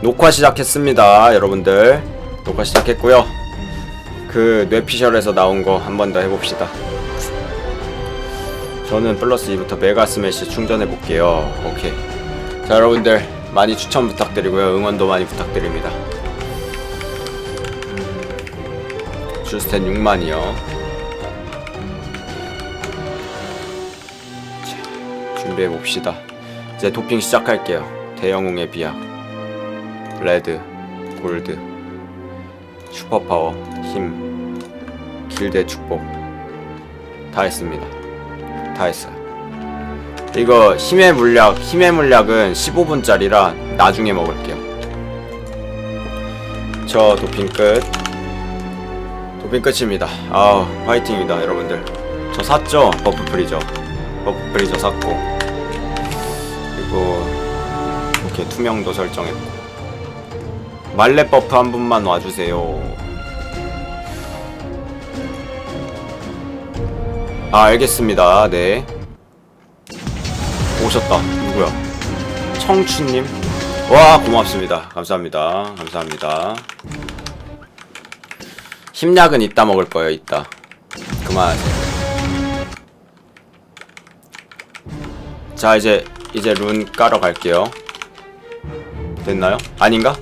녹화 시작했습니다 여러분들. 녹화 시작했고요. 그 뇌피셜에서 나온 거 한 번 더 해봅시다. 저는 플러스 2부터 메가 스매시 충전해 볼게요. 오케이. 자 여러분들 많이 추천 부탁드리고요. 응원도 많이 부탁드립니다. 줄스텐 6만이요. 준비해 봅시다. 이제 도핑 시작할게요. 대영웅의 비약 레드 골드 슈퍼파워 힘 길대 축복. 다 했습니다. 다 했어요. 이거 힘의 물약 힘의 물약은 15분짜리라 나중에 먹을게요. 저 도핑 끝. 도핑 끝입니다. 아 화이팅입니다 여러분들. 저 샀죠? 버프 프리저. 버프 프리저 샀고. 그리고 이렇게 투명도 설정했고 말레 버프 한 분만 와주세요. 아 알겠습니다. 네. 오셨다. 누구야? 청춘님? 와 고맙습니다. 감사합니다. 감사합니다. 힘약은 이따 먹을 거예요 이따. 그만하세요. 자 이제 이제 룬 깔아 갈게요. 됐나요? 아닌가?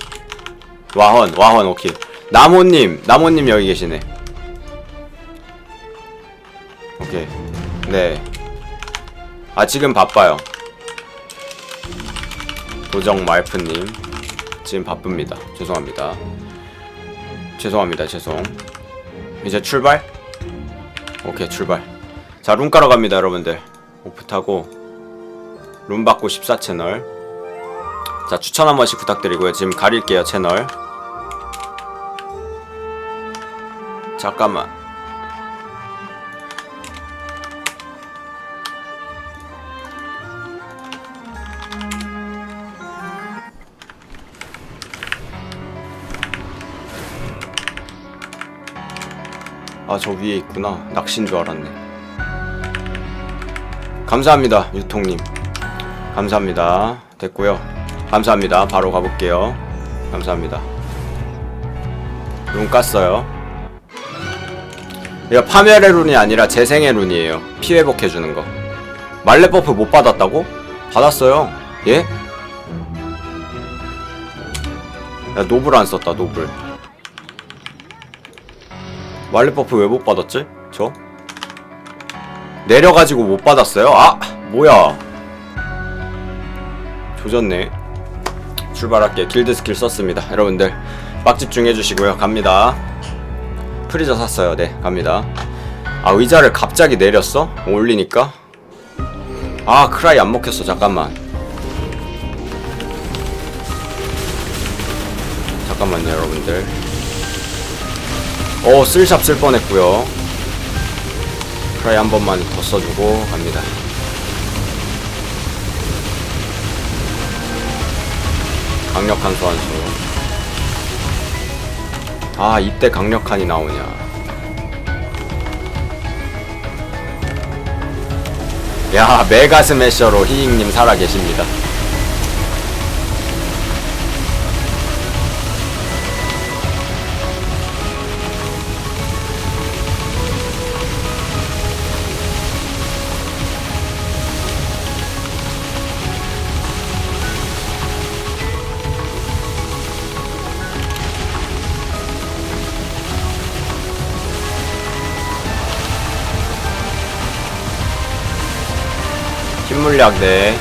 와헌 와헌 오케이. 나모님 나모님 여기 계시네. 오케이. 네아 지금 바빠요. 도정 말프님. 지금 바쁩니다. 죄송합니다. 죄송합니다. 죄송. 이제 출발? 오케이 출발. 자룬 깔아 갑니다 여러분들. 오프 타고. 룬 받고 14채널 자 추천 한 번씩 부탁드리고요. 지금 가릴게요 채널. 잠깐만. 아 저 위에 있구나. 낚시인 줄 알았네. 감사합니다 유통님. 감사합니다. 됐고요 감사합니다 바로 가볼게요 감사합니다 룬 깠어요 이거 파멸의 룬이 아니라 재생의 룬이에요 피 회복해주는 거 말레 버프 못 받았다고? 받았어요 예? 야 노블 안 썼다 노블 말레 버프 왜 못 받았지? 저? 내려가지고 못 받았어요? 아! 뭐야 조졌네 출발할게. 길드 스킬 썼습니다. 여러분들 빡 집중해 주시고요. 갑니다. 프리저 샀어요. 네 갑니다. 아 의자를 갑자기 내렸어? 올리니까? 아 크라이 안 먹혔어. 잠깐만. 잠깐만요 여러분들. 오 쓸샵 쓸 뻔했고요. 크라이 한 번만 더 써주고 갑니다 강력한 소환수. 아 이때 강력한이 나오냐. 야 메가 스매셔로 히잉님 살아계십니다 힘물약 네.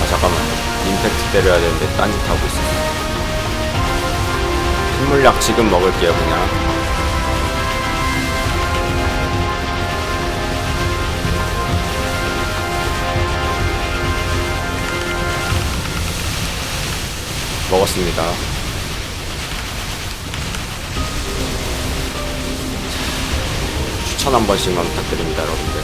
아 잠깐만. 임팩트 때려야 되는데 딴짓 하고 있어. 힘물약 지금 먹을게요 그냥. 먹었습니다 추천 한 번씩만 부탁드립니다, 여러분들.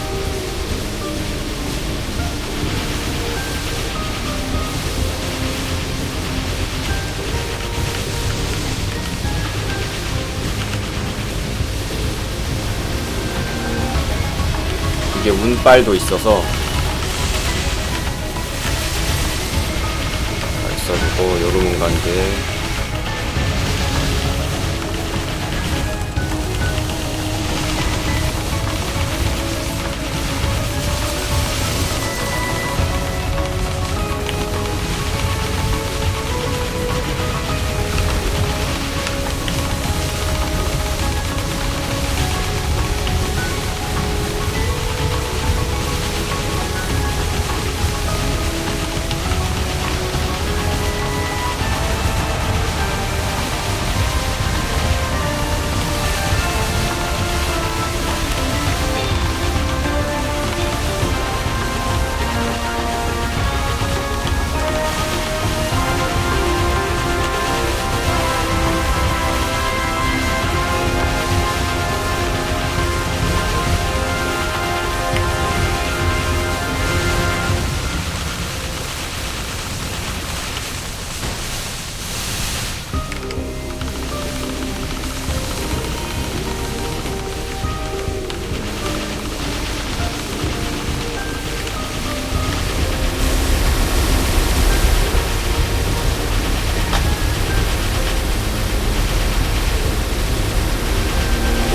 이게 운빨도 있어서 발사주고 요름 운간제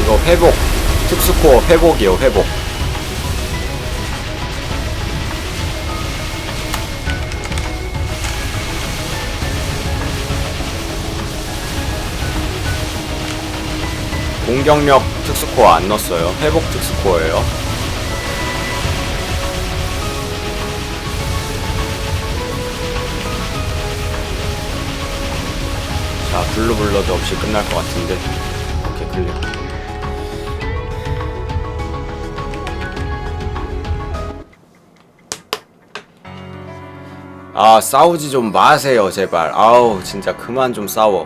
이거 회복. 특수코어 회복이요 회복. 공격력 특수코어 안 넣었어요. 회복 특수코어예요. 자 블루블러드 없이 끝날 것 같은데. 오케이 클리 아 싸우지 좀 마세요 제발. 아우 진짜 그만 좀 싸워.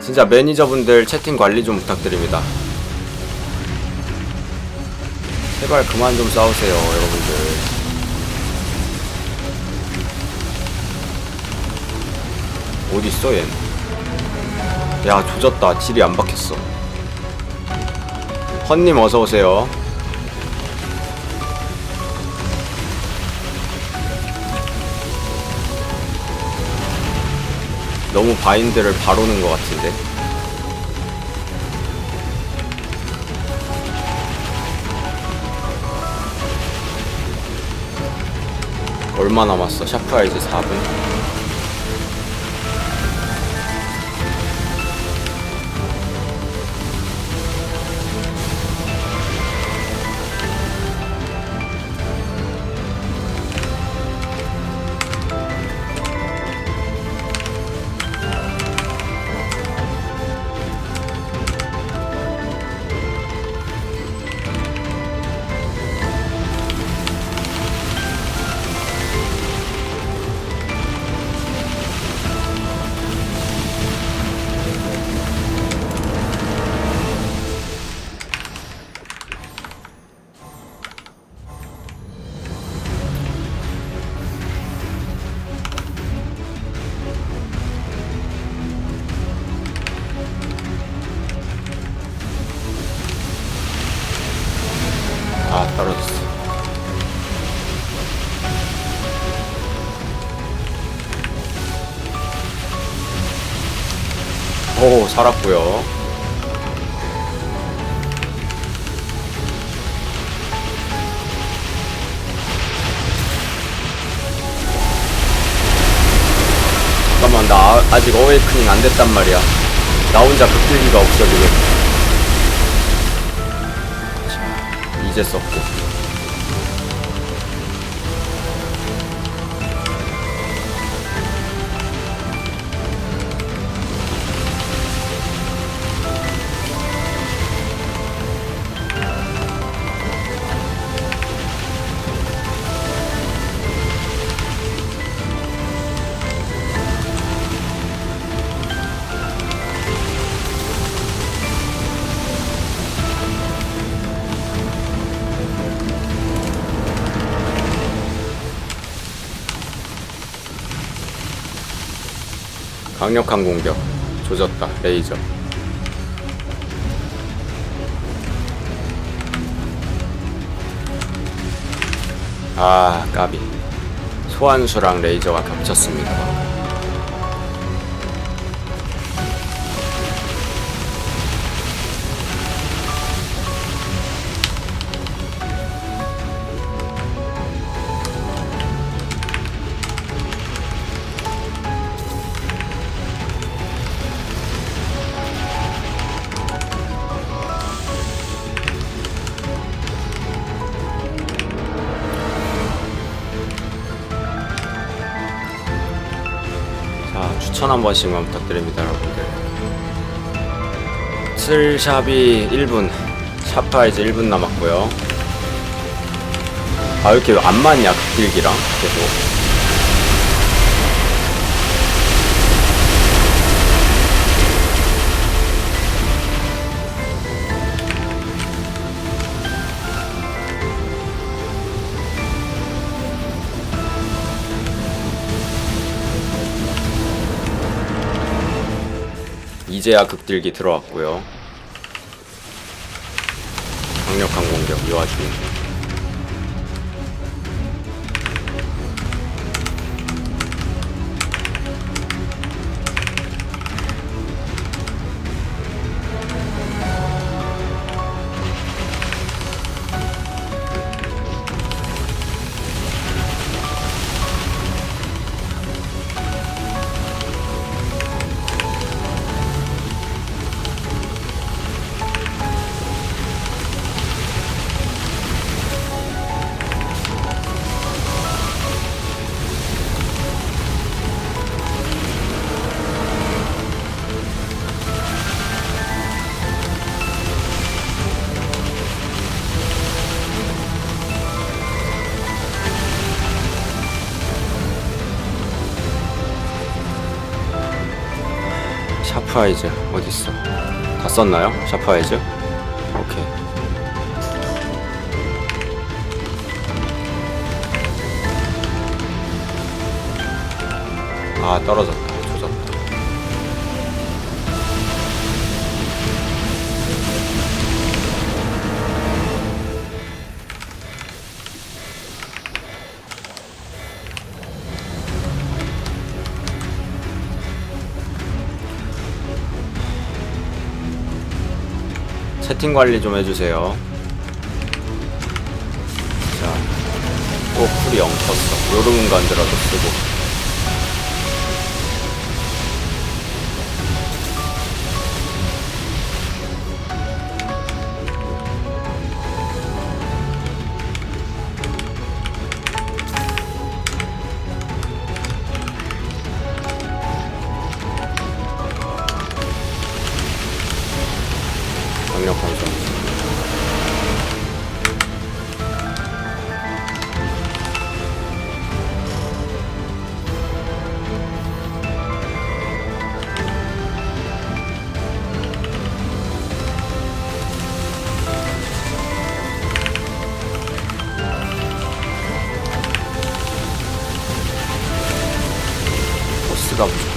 진짜 매니저분들 채팅 관리 좀 부탁드립니다. 제발 그만 좀 싸우세요 여러분들. 어딨어 얜? 야 조졌다. 딜이 안 박혔어. 헌님 어서오세요 너무 바인드를 바로는 것 같은데 얼마 남았어? 샤프야 이제 4분 살았고요. 잠깐만 나 아- 아직 어웨이크닝 안 됐단 말이야. 나 혼자 극딜기가 없어 지금 자, 이제 썼고 강력한 공격. 조졌다. 레이저. 아 까비. 소환수랑 레이저가 겹쳤습니다 추천 한 번씩만 부탁드립니다 여러분들. 슬샵이 1분 샤프아이즈 1분 남았고요. 아왜 이렇게 안 맞냐 극딜기랑? 계속 이제야 극딜기 들어왔고요. 강력한 공격 이 와중에 샤프아이즈 어딨어 다 썼나요? 샤프아이즈? 오케이 아 떨어졌다 채팅 관리 좀 해주세요. 자, 또 풀이 영 컸어. 요런 간드라도 쓰고. 보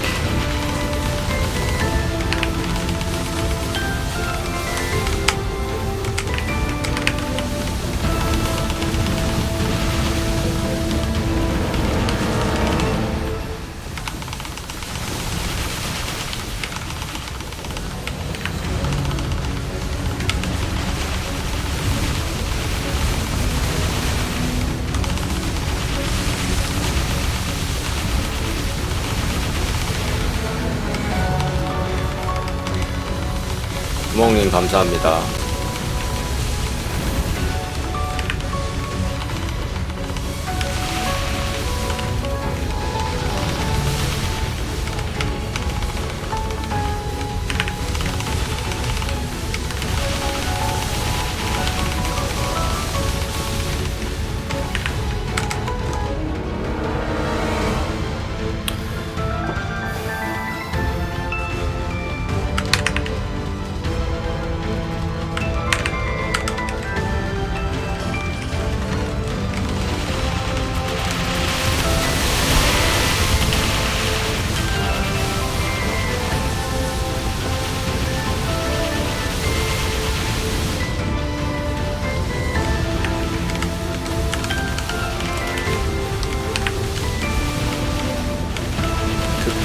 구멍님 감사합니다.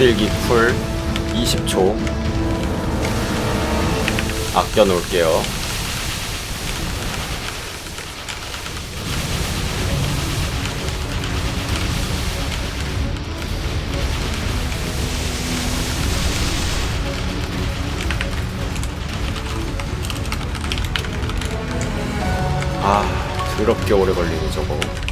극딜기 쿨 20초 아껴 놓을게요. 아, 더럽게 오래 걸리네, 저거.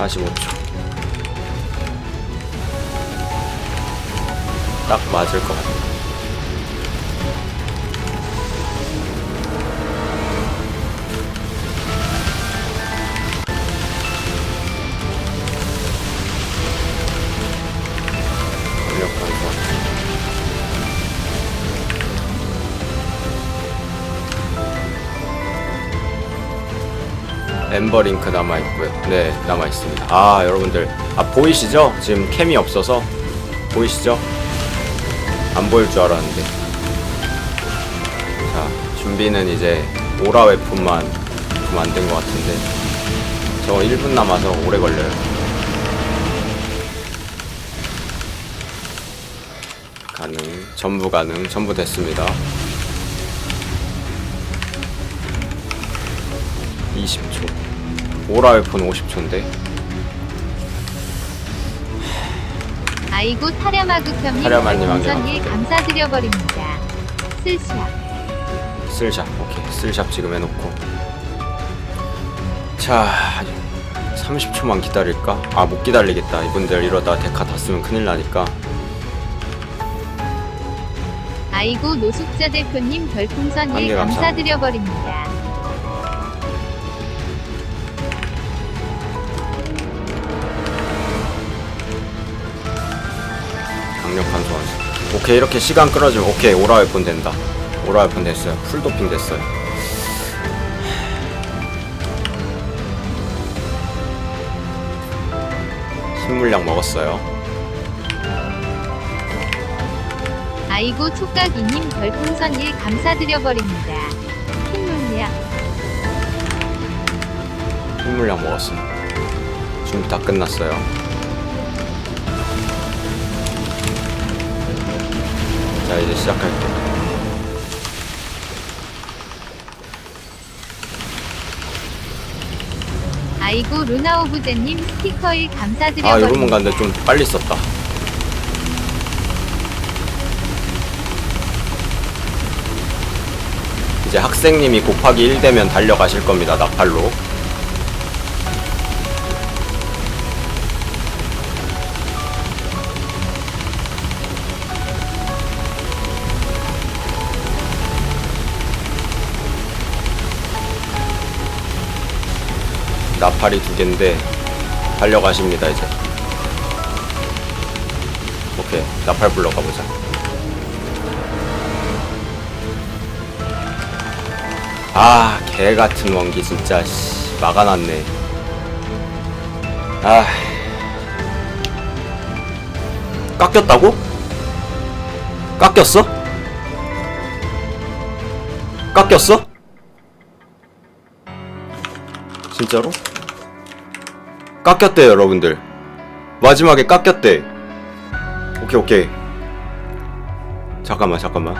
45초. 딱 맞을 것 같아. 강력한 선. 엠버링크 남아 있고요. 네, 남아 있습니다. 아, 여러분들, 아 보이시죠? 지금 캠이 없어서 보이시죠? 안 보일 줄 알았는데. 자, 준비는 이제 오라 웨폰만 좀 안 된 것 같은데. 저 1분 남아서 오래 걸려요. 가능, 전부 가능, 전부 됐습니다. 20초. 오라 웨폰 50초인데. 아이고 타려마극형님 타려마님 안녕. 별풍선 1 감사드려버립니다. 슬샵 쓸샵 오케이 쓸샵 지금 해놓고 자 30초만 기다릴까? 아 못 기다리겠다 이분들 이러다 데카 다 쓰면 큰일 나니까 아이고 노숙자 대표님 별풍선 안개 1 감사. 감사드려버립니다. 오케이 이렇게 시간 끌어주면 오케이 오라 웨폰 된다. 오라 웨폰 됐어요. 풀도핑 됐어요. 힘물약 먹었어요. 아이고 촉각이님 별풍선 1 감사드려버립니다. 흰물약 힘물약 먹었어요 준비 다 끝났어요 자 이제 시작할게요 아이고 루나 오브제님 스티커 1아 감사드려버립니다. 요런문 갔는데 좀 빨리 썼다. 이제 학생님이 곱하기 1 되면 달려가실 겁니다 나팔로 나팔이 두 개인데 달려가십니다 이제 오케이 나팔 불러 가보자 아 개같은 원기 진짜 씨 막아놨네 아 깎였다고? 깎였어? 깎였어? 진짜로? 깎였대요 여러분들. 마지막에 깎였대. 오케이 오케이. 잠깐만 잠깐만.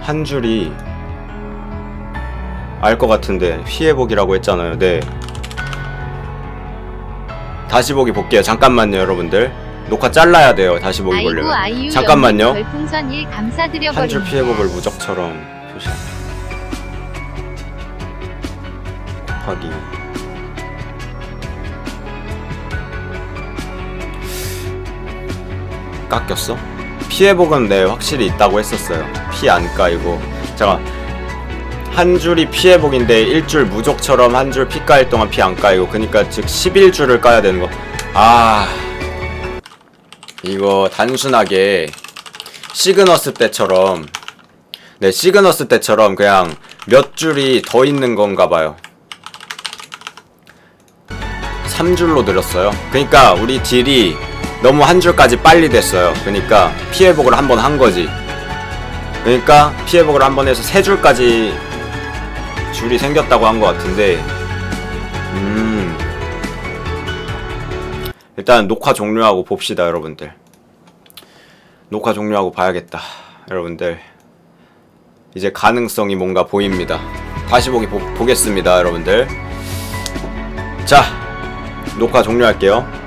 한 줄이 알 것 같은데 피해보기라고 했잖아요. 네. 다시 보기 볼게요. 잠깐만요 여러분들. 녹화 잘라야 돼요 다시 보기 아이고 보려면. 아이유 잠깐만요. 연님 별풍선 1 감사드려버립니다. 한줄 피해복을 무적처럼 표시 곱하기 깎였어? 피해복은 네 확실히 있다고 했었어요. 피 안 까이고. 잠깐. 한 줄이 피해복인데 일줄 무적처럼 한 줄 피 까일 동안 피 안 까이고. 그니까 즉 11줄을 까야 되는 거아. 이거 단순하게 시그너스 때처럼 네 시그너스 때처럼 그냥 몇 줄이 더 있는 건가 봐요. 3줄로 늘었어요. 그러니까 우리 딜이 너무 한 줄까지 빨리 됐어요. 그러니까 피해복을 한 번 한 거지. 그러니까 피해복을 한 번 해서 세 줄까지 줄이 생겼다고 한 것 같은데 음. 일단 녹화 종료하고 봅시다 여러분들. 녹화 종료하고 봐야겠다 여러분들. 이제 가능성이 뭔가 보입니다. 다시 보기 보, 보겠습니다 여러분들. 자 녹화 종료할게요